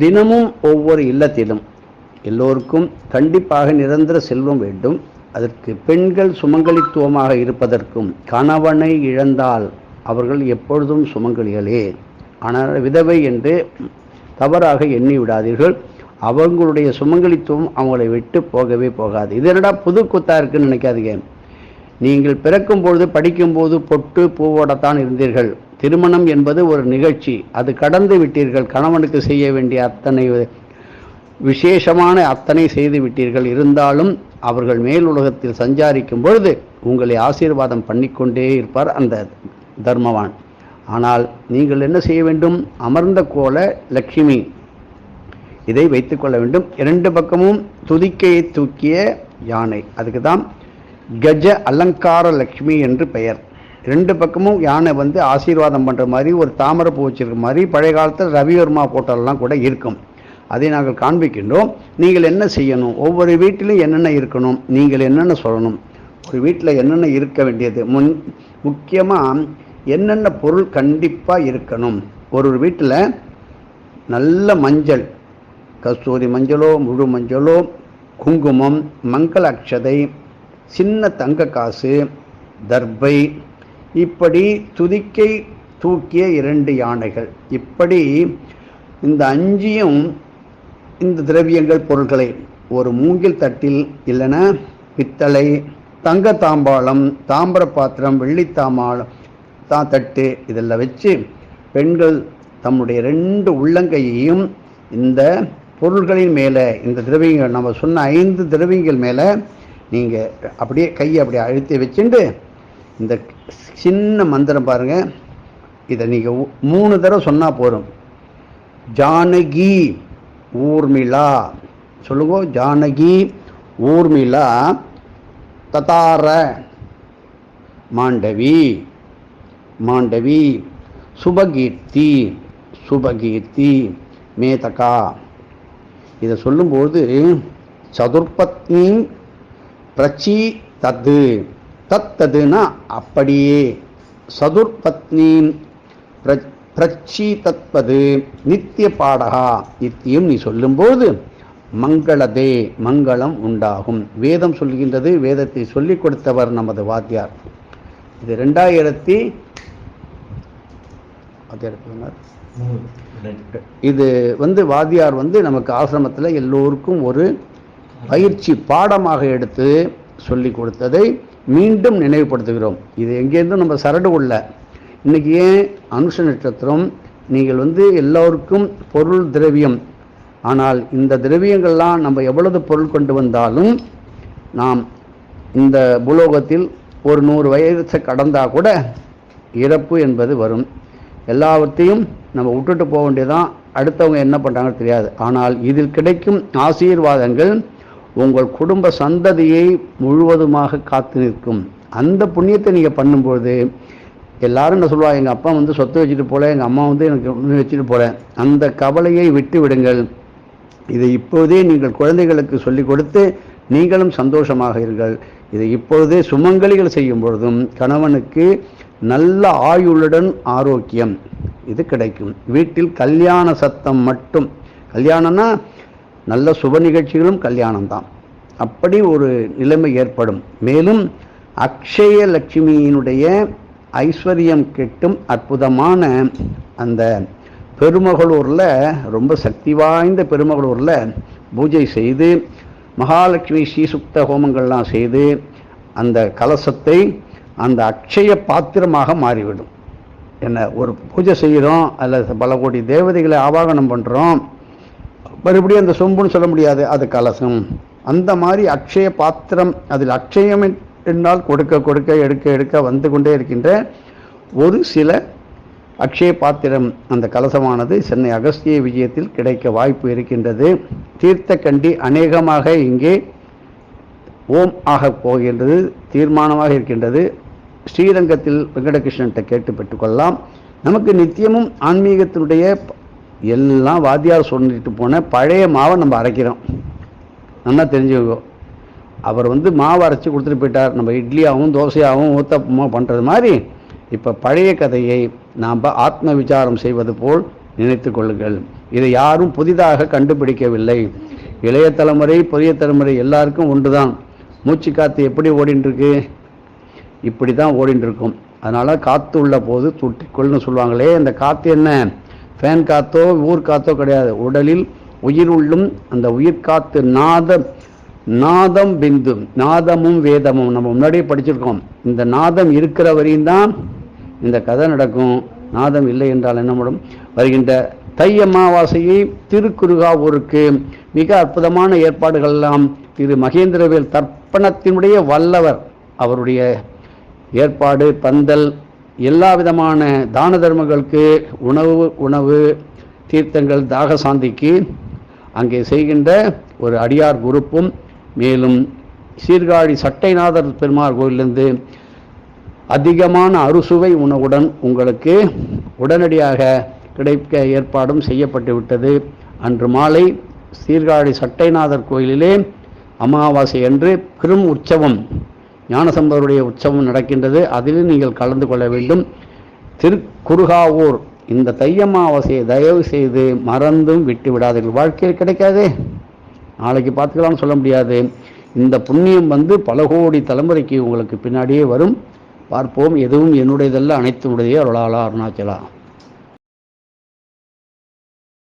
தினமும் ஒவ்வொரு இல்லத்திலும் எல்லோருக்கும் கண்டிப்பாக நிரந்தர செல்வம் வேண்டும். அதற்கு பெண்கள் சுமங்கலித்துவமாக இருப்பதற்கும் கணவனை இழந்தால் அவர்கள் எப்பொழுதும் சுமங்கலிகளே. ஆனால் விதவை என்று தவறாக எண்ணி விடாதீர்கள். அவங்களுடைய சுமங்கலித்துவம் அவங்களை விட்டு போகவே போகாது. இது என்னடா புது குத்தா இருக்குன்னு நினைக்காதீங்க. நீங்கள் பிறக்கும் பொழுது படிக்கும்போது பொட்டு பூவோடத்தான் இருந்தீர்கள். திருமணம் என்பது ஒரு நிகழ்ச்சி. அது கடந்து விட்டீர்கள் கணவனுக்கு செய்ய வேண்டிய அத்தனை விசேஷமான அத்தனை செய்து விட்டீர்கள். இருந்தாலும் அவர்கள் மேல் உலகத்தில் சஞ்சாரிக்கும் பொழுது உங்களை ஆசீர்வாதம் பண்ணிக்கொண்டே இருப்பார் அந்த தர்மவான். ஆனால் நீங்கள் என்ன செய்ய வேண்டும்? அமர்ந்த கோல லட்சுமி. இதை வைத்துக்கொள்ள வேண்டும். இரண்டு பக்கமும் துதிக்கையை தூக்கிய யானை. அதுக்கு தான் கஜ அலங்கார லக்ஷ்மி என்று பெயர். ரெண்டு பக்கமும் யானை வந்து ஆசீர்வாதம் பண்ணுற மாதிரி ஒரு தாமரை பூ வச்சிருக்க மாதிரி பழைய காலத்தில் ரவிவர்மா போட்டோலாம் கூட இருக்கும். அதை நாங்கள் காண்பிக்கின்றோம். நீங்கள் என்ன செய்யணும்? ஒவ்வொரு வீட்டிலும் என்னென்ன இருக்கணும்? நீங்கள் என்னென்ன சொல்லணும்? ஒரு வீட்டில் என்னென்ன இருக்க வேண்டியது? முன் முக்கியமாக என்னென்ன பொருள் கண்டிப்பாக இருக்கணும்? ஒரு ஒரு வீட்டில் நல்ல மஞ்சள் கஸ்தூரி மஞ்சளோ முழு மஞ்சளோ குங்குமம் மங்கள அக்ஷதை சின்ன தங்க காசு தர்பை இப்படி துதிக்கை தூக்கிய இரண்டு யானைகள். இப்படி இந்த அஞ்சியும் இந்த திரவியங்கள் பொருட்களை ஒரு மூங்கில் தட்டில் இல்லைன்னா பித்தளை தங்க தாம்பாளம் தாம்பர பாத்திரம் வெள்ளித்தாம்பாளம் தா தட்டு இதெல்லாம் வச்சு பெண்கள் தம்முடைய ரெண்டு உள்ளங்கையையும் இந்த பொருள்களின் மேலே இந்த திரவியங்கள் நம்ம சொன்ன ஐந்து திரவியங்கள் மேலே நீங்கள் அப்படியே கையை அப்படியே அழுத்தி வச்சுட்டு இந்த சின்ன மந்திரம் பாருங்கள் இதை நீங்கள் மூணு தடவை சொன்னால் போதும். ஜானகி ஊர்மிளா. சொல்லுங்க ஜானகி ஊர்மிளா. ததார மாண்டவி. மாண்டவி. சுபகீர்த்தி. சுபகீர்த்தி. மேதகா. இதை சொல்லும்போது சதுர்பத்னி பிரச்சி தத்து தத்ததுன்னா அப்படியே. சதுர்பத்னீம் பிரச்சி தத்பது நித்திய பாடகா நித்தியம் நீ சொல்லும்போது மங்களதே மங்களம் உண்டாகும். வேதம் சொல்கின்றது வேதத்தை சொல்லிக் கொடுத்தவர் நமது வாத்தியார். இது ரெண்டாயிரத்தி இது வந்து வாத்தியார் வந்து நமக்கு ஆசிரமத்தில் எல்லோருக்கும் ஒரு பயிற்சி பாடமாக எடுத்து சொல்லி கொடுத்ததை மீண்டும் நினைவுபடுத்துகிறோம். இது எங்கேருந்தும் நம்ம சரடு கொள்ள இன்னைக்கு ஏன் அனுஷ நட்சத்திரம்? நீங்கள் வந்து எல்லோருக்கும் பொருள் திரவியம். ஆனால் இந்த திரவியங்கள்லாம் நம்ம எவ்வளவு பொருள் கொண்டு வந்தாலும் நாம் இந்த புலோகத்தில் ஒரு நூறு வயசை கடந்தால் கூட இறப்பு என்பது வரும். எல்லாவற்றையும் நம்ம விட்டுட்டு போக வேண்டியதான் அடுத்தவங்க என்ன பண்ணுறாங்கன்னு தெரியாது. ஆனால் இதில் கிடைக்கும் ஆசீர்வாதங்கள் உங்கள் குடும்ப சந்ததியை முழுவதுமாக காத்து நிற்கும். அந்த புண்ணியத்தை நீங்கள் பண்ணும்போது எல்லாரும் என்ன சொல்லுவாள் எங்கள் அப்பா வந்து சொத்து வச்சுட்டு போல எங்கள் அம்மா வந்து எனக்கு ஒன்று வச்சுட்டு போல. அந்த கவலையை விட்டு விடுங்கள். இதை இப்போதே நீங்கள் குழந்தைகளுக்கு சொல்லிக் கொடுத்து நீங்களும் சந்தோஷமாக இருங்கள். இதை இப்பொழுதே சுமங்கலிகள் செய்யும் பொழுதும் கணவனுக்கு நல்ல ஆயுளுடன் ஆரோக்கியம் இது கிடைக்கும். வீட்டில் கல்யாண சத்தம் மட்டும். கல்யாணம்னா நல்ல சுப நிகழ்ச்சிகளும் கல்யாணம் தான் அப்படி ஒரு நிலைமை ஏற்படும். மேலும் அக்ஷய லட்சுமியினுடைய ஐஸ்வர்யம் கெட்டும் அற்புதமான அந்த பெருமகளூரில் ரொம்ப சக்தி வாய்ந்த பெருமகளூரில் பூஜை செய்து மகாலட்சுமி ஸ்ரீசுக்த ஹோமங்கள்லாம் செய்து அந்த கலசத்தை அந்த அக்ஷய பாத்திரமாக மாறிவிடும். என்ன ஒரு பூஜை செய்கிறோம் அதில் பல கோடி தேவதைகளை ஆவாகனம் பண்ணுறோம் மறுபடியும் அந்த சொம்புன்னு சொல்ல முடியாது அது கலசம். அந்த மாதிரி அக்ஷய பாத்திரம் அதில் அக்ஷயம் என்றால் கொடுக்க கொடுக்க எடுக்க எடுக்க வந்து கொண்டே இருக்கின்ற ஒரு சில அக்ஷய பாத்திரம். அந்த கலசமானது சென்னை அகஸ்திய விஜயத்தில் கிடைக்க வாய்ப்பு இருக்கின்றது. தீர்த்த கண்டி அநேகமாக இங்கே ஓம் ஆகப் போகின்றது தீர்மானமாக இருக்கின்றது. ஸ்ரீரங்கத்தில் வெங்கடகிருஷ்ணன்கிட்ட கேட்டு பெற்றுக்கொள்ளலாம். நமக்கு நித்தியமும் ஆன்மீகத்தினுடைய எல்லாம் வாத்தியார் சொல்லிட்டு போன பழைய மாவை நம்ம அரைக்கிறோம். நல்லா தெரிஞ்சுக்கோ அவர் வந்து மாவு அரைச்சி கொடுத்துட்டு போயிட்டார். நம்ம இட்லியாகவும் தோசையாகவும் ஊத்தப்பமாக பண்ணுறது மாதிரி இப்போ பழைய கதையை நாம் ஆத்ம விசாரம் செய்வது போல் நினைத்து கொள்ளுங்கள். இதை யாரும் புதிதாக கண்டுபிடிக்கவில்லை. இளைய தலைமுறை புதிய தலைமுறை எல்லாருக்கும் ஒன்றுதான். மூச்சு காற்று எப்படி ஓடின்ட்டுருக்கு இப்படி தான் ஓடின்ட்டுருக்கும் அதனால் காற்று உள்ள போது துட்டிக்கொள்னு சொல்லுவாங்களே அந்த காற்று என்ன? ஃபேன் காத்தோ ஊர் காத்தோ கிடையாது. உடலில் உயிர் உள்ளும் அந்த உயிர் காத்து நாதம் நாதம் பிந்து நாதமும் வேதமும். நம்ம முன்னாடியே படிச்சிருக்கோம். இந்த நாதம் இருக்கிற வரையும் தான் இந்த கதை நடக்கும். நாதம் இல்லை என்றால் என்ன முடியும்? வருகின்ற தை அமாவாசையை திருக்குறுகாவூருக்கு மிக அற்புதமான ஏற்பாடுகள் எல்லாம் திரு மகேந்திரவேல் தர்ப்பணத்தினுடைய வல்லவர். அவருடைய ஏற்பாடு பந்தல் எல்லா விதமான தான தர்மங்களுக்கு உணவு உணவு தீர்த்தங்கள் தாக சாந்திக்கு அங்கே செய்கின்ற ஒரு அடியார் குரூப்பும் மேலும் சீர்காழி சட்டைநாதர் பெருமாள் கோயிலிருந்து அதிகமான அறுசுவை உணவுடன் உங்களுக்கு உடனடியாக கிடைக்க ஏற்பாடும் செய்யப்பட்டு விட்டது. அன்று மாலை சீர்காழி சட்டைநாதர் கோயிலிலே அமாவாசை அன்று பெரும் உற்சவம். ஞானசம்பருடைய உற்சவம் நடக்கின்றது. அதிலும் நீங்கள் கலந்து கொள்ள வேண்டும். திருக்குறுகாவூர் இந்த தையம்மாவாசையை தயவு செய்து மறந்தும் விட்டு விடாதீர்கள். வாழ்க்கையில் கிடைக்காதே. நாளைக்கு பார்த்துக்கலாம்னு சொல்ல முடியாது. இந்த புண்ணியம் வந்து பல கோடி தலைமுறைக்கு உங்களுக்கு பின்னாடியே வரும். பார்ப்போம் எதுவும் என்னுடையதல்ல அனைத்து உடையதே அருளாளா அருணாச்சலா.